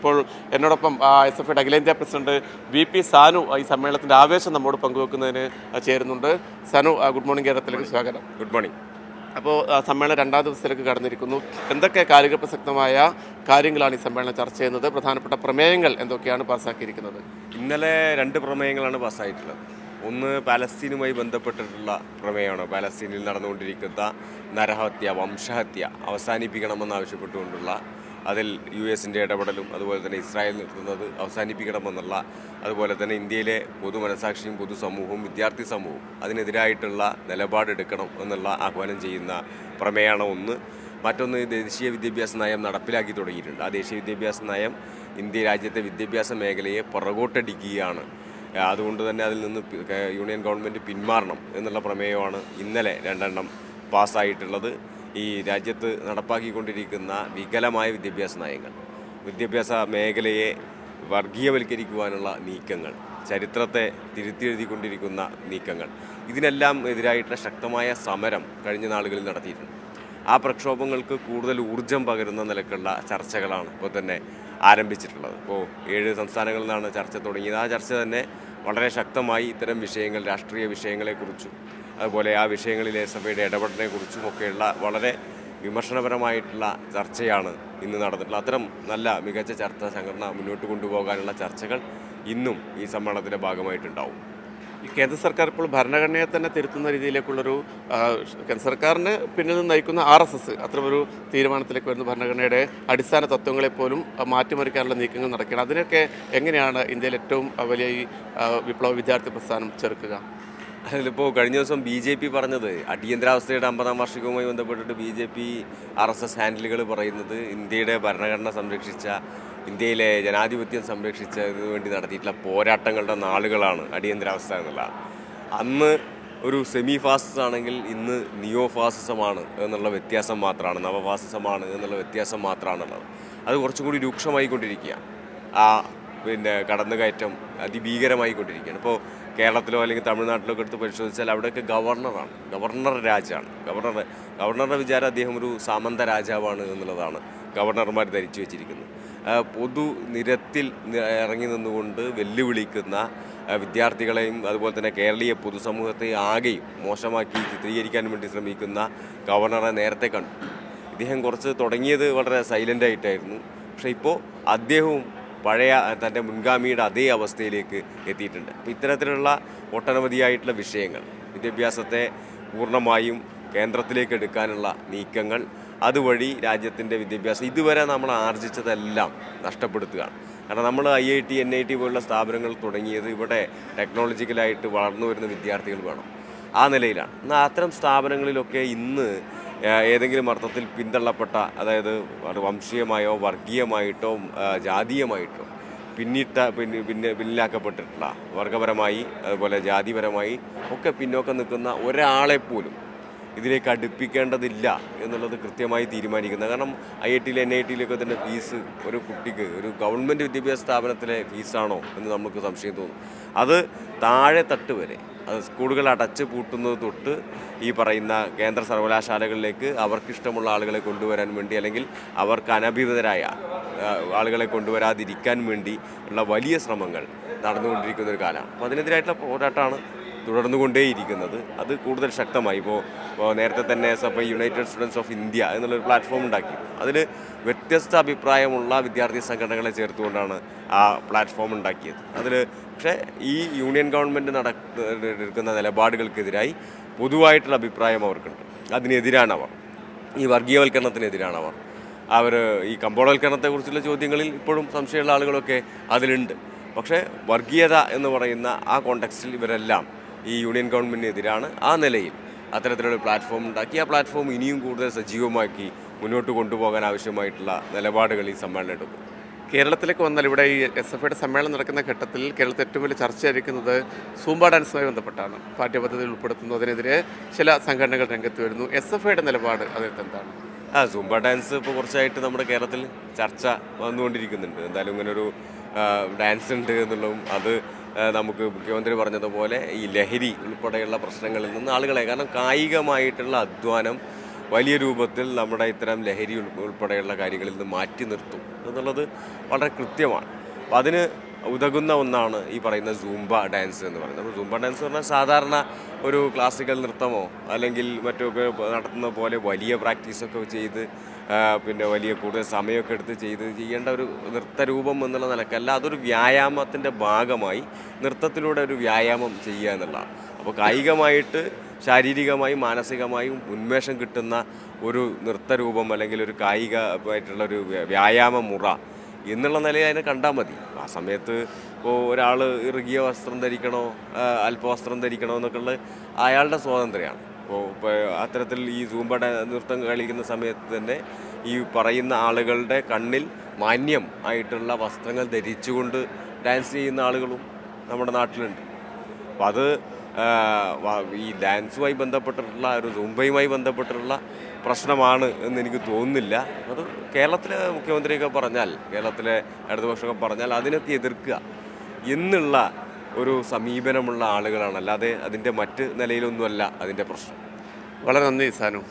ഇപ്പോൾ എന്നോടൊപ്പം S F ഐയുടെ അഖിലേന്ത്യാ പ്രസിഡന്റ് വി പി സാനു ഈ സമ്മേളനത്തിന്റെ ആവേശം നമ്മോട് പങ്കുവെക്കുന്നതിന് ചേരുന്നുണ്ട്. സാനു ഗുഡ് മോർണിംഗ് കേരളത്തിലേക്ക് സ്വാഗതം. Good morning. അപ്പോൾ സമ്മേളനം രണ്ടാം ദിവസത്തിലേക്ക് കടന്നിരിക്കുന്നു. എന്തൊക്കെ കാലിക പ്രസക്തമായ കാര്യങ്ങളാണ് ഈ സമ്മേളനം ചർച്ച ചെയ്യുന്നത്? പ്രധാനപ്പെട്ട പ്രമേയങ്ങൾ എന്തൊക്കെയാണ് പാസ്സാക്കിയിരിക്കുന്നത്? ഇന്നലെ രണ്ട് പ്രമേയങ്ങളാണ് പാസ്സായിട്ടുള്ളത്. ഒന്ന് പാലസ്തീനുമായി ബന്ധപ്പെട്ടിട്ടുള്ള പ്രമേയമാണ്. പാലസ്തീനിൽ നടന്നുകൊണ്ടിരിക്കുന്ന നരഹത്യ വംശഹത്യ അവസാനിപ്പിക്കണമെന്നാവശ്യപ്പെട്ടുകൊണ്ടുള്ള അതിൽ യു എസിന്റെ ഇടപെടലും അതുപോലെ തന്നെ ഇസ്രായേൽ നിർത്തുന്നത് അവസാനിപ്പിക്കണമെന്നുള്ള അതുപോലെ തന്നെ ഇന്ത്യയിലെ പൊതുമനസാക്ഷിയും പൊതുസമൂഹവും വിദ്യാർത്ഥി സമൂഹവും അതിനെതിരായിട്ടുള്ള നിലപാടെടുക്കണം എന്നുള്ള ആഹ്വാനം ചെയ്യുന്ന പ്രമേയമാണ് ഒന്ന്. മറ്റൊന്ന് ദേശീയ വിദ്യാഭ്യാസ നയം നടപ്പിലാക്കി തുടങ്ങിയിട്ടുണ്ട്. ആ ദേശീയ വിദ്യാഭ്യാസ നയം ഇന്ത്യ രാജ്യത്തെ വിദ്യാഭ്യാസ മേഖലയെ പുറകോട്ടടിക്കുകയാണ്. അതുകൊണ്ട് തന്നെ അതിൽ നിന്ന് യൂണിയൻ ഗവൺമെന്റ് പിന്മാറണം എന്നുള്ള പ്രമേയമാണ് ഇന്നലെ രണ്ടെണ്ണം പാസ്സായിട്ടുള്ളത്. ഈ രാജ്യത്ത് നടപ്പാക്കിക്കൊണ്ടിരിക്കുന്ന വികലമായ വിദ്യാഭ്യാസ നയങ്ങൾ വിദ്യാഭ്യാസ മേഖലയെ വർഗീയവൽക്കരിക്കുവാനുള്ള നീക്കങ്ങൾ ചരിത്രത്തെ തിരുത്തിയെഴുതിക്കൊണ്ടിരിക്കുന്ന നീക്കങ്ങൾ ഇതിനെല്ലാം എതിരായിട്ടുള്ള ശക്തമായ സമരം കഴിഞ്ഞ നാളുകളിൽ നടത്തിയിട്ടുണ്ട്. ആ പ്രക്ഷോഭങ്ങൾക്ക് കൂടുതൽ ഊർജം പകരുന്ന നിലക്കുള്ള ചർച്ചകളാണ് ഇപ്പോൾ തന്നെ ആരംഭിച്ചിട്ടുള്ളത്. ഇപ്പോൾ ഏഴ് സംസ്ഥാനങ്ങളിൽ നിന്നാണ് ചർച്ച തുടങ്ങിയത്. ആ ചർച്ച തന്നെ വളരെ ശക്തമായി ഇത്തരം വിഷയങ്ങൾ രാഷ്ട്രീയ വിഷയങ്ങളെക്കുറിച്ചും അതുപോലെ ആ വിഷയങ്ങളിലെ സഭയുടെ ഇടപെടലിനെക്കുറിച്ചും ഒക്കെയുള്ള വളരെ വിമർശനപരമായിട്ടുള്ള ചർച്ചയാണ് ഇന്ന് നടന്നിട്ടുള്ളത്. അത്തരം നല്ല മികച്ച ചർച്ച സംഘടന മുന്നോട്ട് കൊണ്ടുപോകാനുള്ള ചർച്ചകൾ ഇന്നും ഈ സമ്മേളനത്തിന്റെ ഭാഗമായിട്ടുണ്ടാവും. ഈ കേന്ദ്ര സർക്കാർ ഇപ്പോൾ ഭരണഘടനയെ തന്നെ തിരുത്തുന്ന രീതിയിലേക്കുള്ളൊരു കേന്ദ്ര സർക്കാരിന് പിന്നിൽ നിന്ന് നയിക്കുന്ന ആർ എസ് എസ് അത്തരമൊരു തീരുമാനത്തിലേക്ക് വരുന്ന ഭരണഘടനയുടെ അടിസ്ഥാന തത്വങ്ങളെ പോലും മാറ്റിമറിക്കാനുള്ള നീക്കങ്ങൾ നടക്കുകയാണ്. അതിനൊക്കെ എങ്ങനെയാണ് ഇന്ത്യയിൽ ഏറ്റവും വലിയ ഈ വിപ്ലവ വിദ്യാർത്ഥി പ്രസ്ഥാനം ചെറുക്കുക? അതിലിപ്പോൾ കഴിഞ്ഞ ദിവസം ബി ജെ പി പറഞ്ഞത് അടിയന്തരാവസ്ഥയുടെ അമ്പതാം വാർഷികവുമായി ബന്ധപ്പെട്ടിട്ട് B J P R S S ഹാൻഡിലുകൾ പറയുന്നത് ഇന്ത്യയുടെ ഭരണഘടന സംരക്ഷിച്ച ഇന്ത്യയിലെ ജനാധിപത്യം സംരക്ഷിച്ചതിന് വേണ്ടി നടത്തിയിട്ടുള്ള പോരാട്ടങ്ങളുടെ നാളുകളാണ് അടിയന്തരാവസ്ഥ എന്നുള്ളതാണ്. അന്ന് ഒരു സെമി ഫാസിസം ആണെങ്കിൽ ഇന്ന് നിയോ ഫാസിസമാണ് എന്നുള്ള വ്യത്യാസം മാത്രമാണ് നവഫാസിസമാണ് എന്നുള്ള വ്യത്യാസം മാത്രമാണുള്ളത്. അത് കുറച്ചും കൂടി രൂക്ഷമായിക്കൊണ്ടിരിക്കുക ആ പിന്നെ കടന്നുകയറ്റം അതിഭീകരമായി കൊണ്ടിരിക്കുകയാണ് ഇപ്പോൾ കേരളത്തിലോ അല്ലെങ്കിൽ തമിഴ്നാട്ടിലോ ഒക്കെ എടുത്ത് പരിശോധിച്ചാൽ അവിടെയൊക്കെ ഗവർണറാണ്. ഗവർണർ രാജാണ്. ഗവർണർ ഗവർണറുടെ വിചാരം അദ്ദേഹം ഒരു സാമന്ത രാജാവാണ് എന്നുള്ളതാണ് ഗവർണർമാർ ധരിച്ചു വെച്ചിരിക്കുന്നത്. പൊതു നിരത്തിൽ ഇറങ്ങി നിന്നുകൊണ്ട് വെല്ലുവിളിക്കുന്ന വിദ്യാർത്ഥികളെയും അതുപോലെ തന്നെ കേരളീയ പൊതുസമൂഹത്തെ ആകെയും മോശമാക്കി ചിത്രീകരിക്കാൻ വേണ്ടി ശ്രമിക്കുന്ന ഗവർണറെ നേരത്തെ കണ്ടു. ഇദ്ദേഹം കുറച്ച് തുടങ്ങിയത് വളരെ സൈലന്റ് ആയിട്ടായിരുന്നു. പക്ഷേ ഇപ്പോൾ അദ്ദേഹവും പഴയ തന്റെ മുൻഗാമിയുടെ അതേ അവസ്ഥയിലേക്ക് എത്തിയിട്ടുണ്ട്. അപ്പോൾ ഇത്തരത്തിലുള്ള ഒട്ടനവധിയായിട്ടുള്ള വിഷയങ്ങൾ വിദ്യാഭ്യാസത്തെ പൂർണമായും കേന്ദ്രത്തിലേക്ക് എടുക്കാനുള്ള നീക്കങ്ങൾ അതുവഴി രാജ്യത്തിന്റെ വിദ്യാഭ്യാസം ഇതുവരെ നമ്മൾ ആർജിച്ചതെല്ലാം നഷ്ടപ്പെടുത്തുകയാണ്. കാരണം നമ്മൾ I I T N I T പോലുള്ള സ്ഥാപനങ്ങൾ തുടങ്ങിയത് ഇവിടെ ടെക്നോളജിക്കലായിട്ട് വളർന്നു വരുന്ന വിദ്യാർത്ഥികൾ വേണം. ആ നിലയിലാണ്. എന്നാൽ അത്തരം സ്ഥാപനങ്ങളിലൊക്കെ ഇന്ന് ഏതെങ്കിലും അർത്ഥത്തിൽ പിന്തള്ളപ്പെട്ട അതായത് അത് വംശീയമായോ വർഗീയമായിട്ടോ ജാതീയമായിട്ടോ പിന്നിട്ട പിന്നെ പിന്നെ പിന്നിലാക്കപ്പെട്ടിട്ടുള്ള വർഗപരമായി അതുപോലെ ജാതിപരമായി ഒക്കെ പിന്നോക്കം നിൽക്കുന്ന ഒരാളെപ്പോലും ഇതിലേക്ക് അടുപ്പിക്കേണ്ടതില്ല എന്നുള്ളത് കൃത്യമായി തീരുമാനിക്കുന്നത്. കാരണം ഐ ഐ ടിയിൽ എൻ ഐ ടിയിലൊക്കെ തന്നെ ഫീസ് ഒരു കുട്ടിക്ക് ഒരു ഗവൺമെന്റ് വിദ്യാഭ്യാസ സ്ഥാപനത്തിലെ ഫീസാണോ എന്ന് നമുക്ക് സംശയം തോന്നും. അത് താഴെ തട്ട് വരെ സ്കൂളുകൾ അടച്ച് പൂട്ടുന്നത് തൊട്ട് ഈ പറയുന്ന കേന്ദ്ര സർവകലാശാലകളിലേക്ക് അവർക്കിഷ്ടമുള്ള ആളുകളെ കൊണ്ടുവരാൻ വേണ്ടി അല്ലെങ്കിൽ അവർക്ക് അനഭിതരായ ആളുകളെ കൊണ്ടുവരാതിരിക്കാൻ വേണ്ടി ഉള്ള വലിയ ശ്രമങ്ങൾ നടന്നുകൊണ്ടിരിക്കുന്ന ഒരു കാലമാണ്. അപ്പോൾ അതിനെതിരായിട്ടുള്ള പോരാട്ടമാണ് തുടർന്നുകൊണ്ടേയിരിക്കുന്നത്. അത് കൂടുതൽ ശക്തമായി. ഇപ്പോൾ നേരത്തെ തന്നെ S F I United Students of India എന്നുള്ളൊരു പ്ലാറ്റ്ഫോം ഉണ്ടാക്കി. അതിൽ വ്യത്യസ്ത അഭിപ്രായമുള്ള വിദ്യാർത്ഥി സംഘടനകളെ ചേർത്തുകൊണ്ടാണ് ആ പ്ലാറ്റ്ഫോം ഉണ്ടാക്കിയത്. അതിൽ പക്ഷേ ഈ യൂണിയൻ ഗവൺമെന്റ് നടക്കുന്ന നിലപാടുകൾക്കെതിരായി പൊതുവായിട്ടുള്ള അഭിപ്രായം അവർക്കുണ്ട്. അതിനെതിരാണ് അവർ. ഈ വർഗീയവൽക്കരണത്തിനെതിരാണ് അവർ. ഈ കമ്പോളവൽക്കരണത്തെക്കുറിച്ചുള്ള ചോദ്യങ്ങളിൽ ഇപ്പോഴും സംശയമുള്ള ആളുകളൊക്കെ അതിലുണ്ട്. പക്ഷേ വർഗീയത എന്ന് പറയുന്ന ആ കോണ്ടെക്സ്റ്റിൽ ഇവരെല്ലാം ഈ യൂണിയൻ ഗവൺമെന്റിനെതിരാണ് ആ നിലയിൽ അത്തരത്തിലൊരു പ്ലാറ്റ്ഫോം ഉണ്ടാക്കി. ആ പ്ലാറ്റ്ഫോം ഇനിയും കൂടുതൽ സജീവമാക്കി മുന്നോട്ട് കൊണ്ടുപോകാൻ ആവശ്യമായിട്ടുള്ള നിലപാടുകൾ ഈ സമ്മേളനം എടുക്കും. കേരളത്തിലേക്ക് വന്നാൽ ഇവിടെ ഈ എസ് എഫ് ഐയുടെ സമ്മേളനം നടക്കുന്ന ഘട്ടത്തിൽ കേരളത്തിൽ ഏറ്റവും വലിയ ചർച്ചയായിരിക്കുന്നത് സൂംബ ഡാൻസുമായി ബന്ധപ്പെട്ടാണ്. പാഠ്യപദ്ധതിയിൽ ഉൾപ്പെടുത്തുന്നതിനെതിരെ ചില സംഘടനകൾ രംഗത്ത് വരുന്നു. എസ് എഫ് ഐയുടെ നിലപാട് അതിനകത്ത് എന്താണ് ആ സൂംബ ഡാൻസ് ഇപ്പോൾ കുറച്ചായിട്ട് നമ്മുടെ കേരളത്തിൽ ചർച്ച വന്നുകൊണ്ടിരിക്കുന്നുണ്ട്. എന്തായാലും ഇങ്ങനൊരു ഡാൻസ് ഉണ്ട് എന്നുള്ളതും അത് നമുക്ക് മുഖ്യമന്ത്രി പറഞ്ഞതുപോലെ ഈ ലഹരി ഉൾപ്പെടെയുള്ള പ്രശ്നങ്ങളിൽ നിന്ന് ആളുകളെ കാരണം കായികമായിട്ടുള്ള അധ്വാനം വലിയ രൂപത്തിൽ നമ്മുടെ ഇത്തരം ലഹരി ഉൾപ്പെടെയുള്ള കാര്യങ്ങളിൽ നിന്ന് മാറ്റി നിർത്തും എന്നുള്ളത് വളരെ കൃത്യമാണ്. അപ്പം അതിന് ഉതകുന്ന ഒന്നാണ് ഈ പറയുന്ന സൂംബ ഡാൻസ് എന്ന് പറയുന്നത്. അപ്പോൾ സൂംബ ഡാൻസ് പറഞ്ഞാൽ സാധാരണ ഒരു ക്ലാസിക്കൽ നൃത്തമോ അല്ലെങ്കിൽ മറ്റൊക്കെ നടത്തുന്ന പോലെ വലിയ പ്രാക്ടീസൊക്കെ ചെയ്ത് പിന്നെ വലിയ കൂടുതൽ സമയമൊക്കെ എടുത്ത് ചെയ്ത് ചെയ്യേണ്ട ഒരു നൃത്തരൂപം എന്നുള്ള നിലക്കല്ല അതൊരു വ്യായാമത്തിന്റെ ഭാഗമായി നൃത്തത്തിലൂടെ ഒരു വ്യായാമം ചെയ്യുക എന്നുള്ളതാണ്. അപ്പോൾ കായികമായിട്ട് ശാരീരികമായും മാനസികമായും ഉന്മേഷം കിട്ടുന്ന ഒരു നൃത്തരൂപം അല്ലെങ്കിൽ ഒരു കായികമായിട്ടുള്ള ഒരു വ്യ- വ്യായാമ മുറ എന്നുള്ള നിലയിൽ അതിനെ കണ്ടാൽ മതി. ആ സമയത്ത് ഇപ്പോൾ ഒരാൾ ഇറുകിയ വസ്ത്രം ധരിക്കണോ അല്പവസ്ത്രം ധരിക്കണോ എന്നൊക്കെ അയാളുടെ സ്വാതന്ത്ര്യമാണ്. ഇപ്പോൾ അത്തരത്തിൽ ഈ സൂമ്പട നൃത്തം കളിക്കുന്ന സമയത്ത് തന്നെ ഈ പറയുന്ന ആളുകളുടെ കണ്ണിൽ മാന്യം ആയിട്ടുള്ള വസ്ത്രങ്ങൾ ധരിച്ചുകൊണ്ട് ഡാൻസ് ചെയ്യുന്ന ആളുകളും നമ്മുടെ നാട്ടിലുണ്ട്. അപ്പം അത് ഈ ഡാൻസുമായി ബന്ധപ്പെട്ടിട്ടുള്ള ഒരു സൂമ്പയുമായി ബന്ധപ്പെട്ടിട്ടുള്ള പ്രശ്നമാണ് എന്ന് എനിക്ക് തോന്നുന്നില്ല. അത് കേരളത്തിലെ മുഖ്യമന്ത്രിയൊക്കെ പറഞ്ഞാൽ കേരളത്തിലെ ഇടതുപക്ഷമൊക്കെ പറഞ്ഞാൽ അതിനൊക്കെ എതിർക്കുക എന്നുള്ള ഒരു സമീപനമുള്ള ആളുകളാണ്. അല്ലാതെ അതിന്റെ മറ്റ് നിലയിലൊന്നുമല്ല അതിന്റെ പ്രശ്നം. വളരെ നന്ദി സാനു.